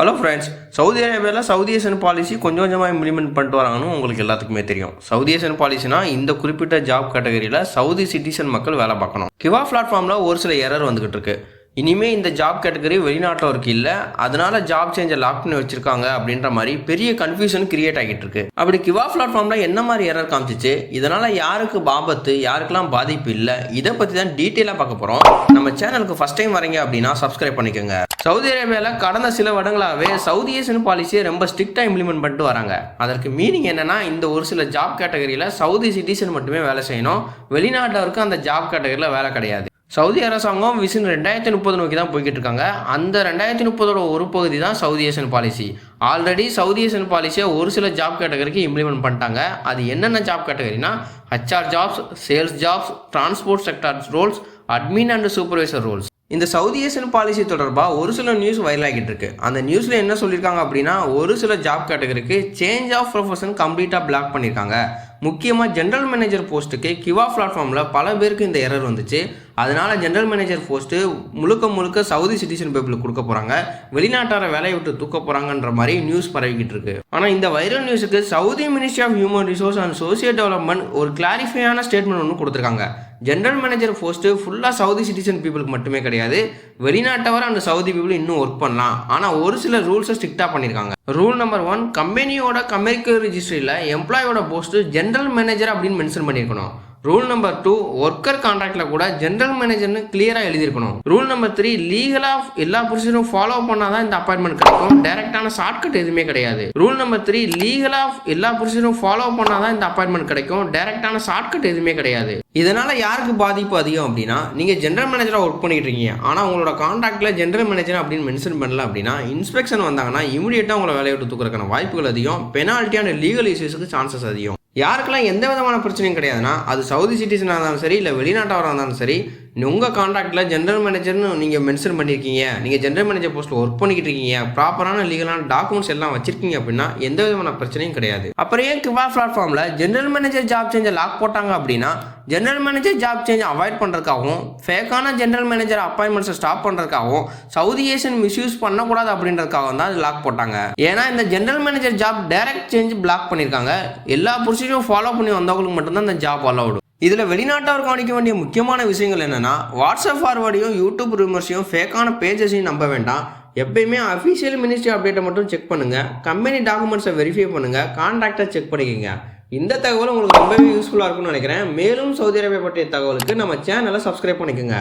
Hello friends Saudi அரேபியாவில் Saudi Asian policy கொஞ்சம் கொஞ்சமாக இம்ப்ளிமெண்ட் பண்ணிட்டு வராங்கன்னு உங்களுக்கு எல்லாத்துக்குமே தெரியும். சவுதி ஏசியன் பாலிசினா இந்த குறிப்பிட்ட ஜாப் கேட்டகரியில் சவுதி சிட்டிசன் மக்கள் வேலை பார்க்கணும். கிவா பிளாட்ஃபார்மில் ஒரு சில எரர் வந்துகிட்டு இருக்கு. இனிமேல் இந்த ஜாப் கேட்டகரி வெளிநாட்டவருக்கு இல்லை. அதனால ஜாப் சேஞ்சை லாக் பண்ணி வச்சிருக்காங்க அப்படின்ற மாதிரி பெரிய கன்ஃபியூஷன் கிரியேட் ஆகிட்டு இருக்கு. அப்படி கிவா பிளாட்ஃபார்ம்ல என்ன மாதிரி எரர் காமிச்சிச்சு? இதனால யாருக்கு பாபத்து யாருக்கெல்லாம் பாதிப்பு இல்லை? இதை பற்றி தான் டீட்டெயிலாக பார்க்க போகிறோம் நம்ம சேனலுக்கு ஃபஸ்ட் டைம் வரீங்க அப்படின்னா சப்ஸ்கிரைப் பண்ணிக்கோங்க. சவுதி அரேபியாவில் கடந்த சில வருடங்களாகவே சவுதி ஏசியன் பாலிசியை ரொம்ப ஸ்ட்ரிக்டாக இம்ப்ளிமெண்ட் பண்ணிட்டு வராங்க. அதற்கு மீனிங் என்னன்னா இந்த ஒரு சில ஜாப் கேட்டகரியில் சவுதி சிட்டிசன் மட்டுமே வேலை செய்யணும். வெளிநாட்டில் இருக்க அந்த ஜாப் கேட்டகரியில் வேலை கிடையாது. சவுதி அரசாங்கம் விசின் ரெண்டாயிரத்தி முப்பது நோக்கி தான் போய்கிட்டு இருக்காங்க. அந்த ரெண்டாயிரத்தி முப்பதோட ஒரு பகுதி தான் Saudi Asian policy. Already Saudi Asian பாலிசியை ஒரு சில ஜாப் கேட்டகரிக்கு இம்ப்ளிமெண்ட் பண்ணிட்டாங்க. அது என்னென்ன job கேட்டகரினா HR jobs sales jobs transport sector roles admin and supervisor roles இந்த சவுதி ஏஷியன் பாலிசி தொடர்பாக ஒரு சில நியூஸ் வைரல் ஆகிட்டு இருக்கு. அந்த நியூஸில் என்ன சொல்லியிருக்காங்க அப்படின்னா ஒரு சில ஜாப் கேட்டகரிக்கு சேஞ்ச் ஆஃப் ப்ரொஃபஷன் கம்ப்ளீட்டாக பிளாக் பண்ணியிருக்காங்க. முக்கியமாக ஜென்ரல் மேனேஜர் போஸ்ட்டுக்கு கிவா பிளாட்ஃபார்மில் பல பேருக்கு இந்த எரர் வந்துச்சு. அதனால ஜென்ரல் மேனேஜர் போஸ்ட்டு முழுக்க முழுக்க சவுதி சிட்டிசன் பீப்புளுக்கு கொடுக்க போகிறாங்க வெளிநாட்டார வேலையை விட்டு தூக்க போகிறாங்கன்ற மாதிரி நியூஸ் பரவிக்கிட்டு இருக்கு. ஆனால் இந்த viral நியூஸுக்கு Saudi ministry of human resource and social development ஒரு கிளாரிஃபையான ஸ்டேட்மெண்ட் ஒன்று கொடுத்துருக்காங்க. ஜென்ரல் மேனேஜர் போஸ்ட்டு ஃபுல்லாக சவுதி சிட்டிசன் பீப்புளுக்கு மட்டுமே கிடையாது. வெளிநாட்டவர் அந்த சவுதி பீப்புள் இன்னும் ஒர்க் பண்ணலாம். ஆனால் ஒரு சில ரூல்ஸை ஸ்ட்ரிக்டாக பண்ணியிருக்காங்க ரூல் நம்பர் ஒன் கம்பெனியோட கமெரிக்கல் ரிஜிஸ்ட்ரியில் எம்ப்ளாயோட போஸ்ட்டு ஜென்ரல் மேனேஜர் அப்படின்னு மென்ஷன் பண்ணியிருக்கணும் ரூல் நம்பர் டூ ஒர்க்கர் கான்ட்ராக்ட்ல கூட ஜென்ரல் மேனேஜர்னு கிளியரா எழுதியிருக்கணும். ரூல் நம்பர் த்ரீ லீகலா எல்லா ப்ரொசீஜரும் ஃபாலோ பண்ணாதான் இந்த அப்பாயின்மெண்ட் கிடைக்கும். டைரக்டான ஷார்ட்கட் எதுவுமே கிடையாது. ரூல் நம்பர் த்ரீ லீகலா எல்லா ப்ரொசீஜரும் ஃபாலோ பண்ணாதான் இந்த அப்பாயின்மெண்ட் கிடைக்கும். டைரக்டான ஷார்ட்கட் எதுவுமே கிடையாது. இதனால யாருக்கு பாதிப்பு அதிகம் அப்படின்னா நீங்க ஜென்ரல் மேனேஜரா ஒர்க் பண்ணிட்டு இருக்கீங்க. ஆனா உங்களோட கான்ட்ராக்ட்ல ஜென்ரல் மேனேஜர் அப்படின்னு மென்ஷன் பண்ணல அப்படின்னா இன்ஸ்பெக்ஷன் வந்தாங்கன்னா இமீடியட்டா உங்களை வேலையை விட்டு தூக்குறதுக்கான வாய்ப்புகள் அதிகம். பெனால்ட்டியான லீகல் இஷ்யூஸுக்கு சான்சஸ் அதிகம். யாருக்கெல்லாம் எந்த விதமான பிரச்சனையும் கிடையாதுன்னா அது சவுதி சிட்டிசனாக இருந்தாலும் சரி இல்லை வெளிநாட்டவராக இருந்தாலும் சரி உங்கள் கான்ட்ராக்டில் ஜென்ரல் மேனேஜர்னு நீங்கள் மென்ஷன் பண்ணியிருக்கீங்க நீங்கள் ஜென்ரல் மேனேஜர் போஸ்ட்டில் ஒர்க் பண்ணிக்கிட்டு இருக்கீங்க. ப்ராப்பரான லீகலான டாக்குமெண்ட்ஸ் எல்லாம் வச்சிருக்கீங்க அப்படின்னா எந்த விதமான பிரச்சனையும் கிடையாது. அப்புறம் ஏன் கிவா பிளாட்ஃபார்மில் ஜென்ரல் மேனேஜர் ஜாப் சேஞ்சை லாக் போட்டாங்க அப்படின்னா general manager job change avoid பண்ணுறதுக்காகவும் ஃபேக்கான ஜென்ரல் மேனேஜர் அப்பாயின்மெண்ட்ஸை ஸ்டாப் பண்ணுறதுக்காகவும் சவுதி ஏஷியன் மிஸ்யூஸ் பண்ணக்கூடாது அப்படின்றதுக்காகவும் தான் லாக் போட்டாங்க. ஏன்னா இந்த general manager job direct change block பண்ணியிருக்காங்க எல்லா ப்ரொசீஜரும் ஃபாலோ பண்ணி வந்தவங்களுக்கு மட்டும்தான் இந்த ஜாப் அலௌடு இதில் வெளிநாட்டவர் கவனிக்க வேண்டிய முக்கியமான விஷயங்கள் என்னென்னா வாட்ஸ்அப் ஃபார்வர்டையும் யூடியூப் ரூமர்ஸையும் ஃபேக்கான பேஜஸையும் நம்ப வேண்டாம். எப்பயுமே அஃபிஷியல் மினிஸ்ட்ரி அப்டேட்டை மட்டும் செக் பண்ணுங்கள் கம்பெனி டாக்குமெண்ட்ஸை வெரிஃபை பண்ணுங்கள் கான்ட்ராக்டை செக் பண்ணிக்கோங்க. இந்த தகவல் உங்களுக்கு ரொம்பவே யூஸ்ஃபுல்லாக இருக்கும்னு நினைக்கிறேன். மேலும் சவுதி அரேபியா பற்றிய தகவலுக்கு நம்ம சேனலை சப்ஸ்கிரைப் பண்ணிக்கோங்க.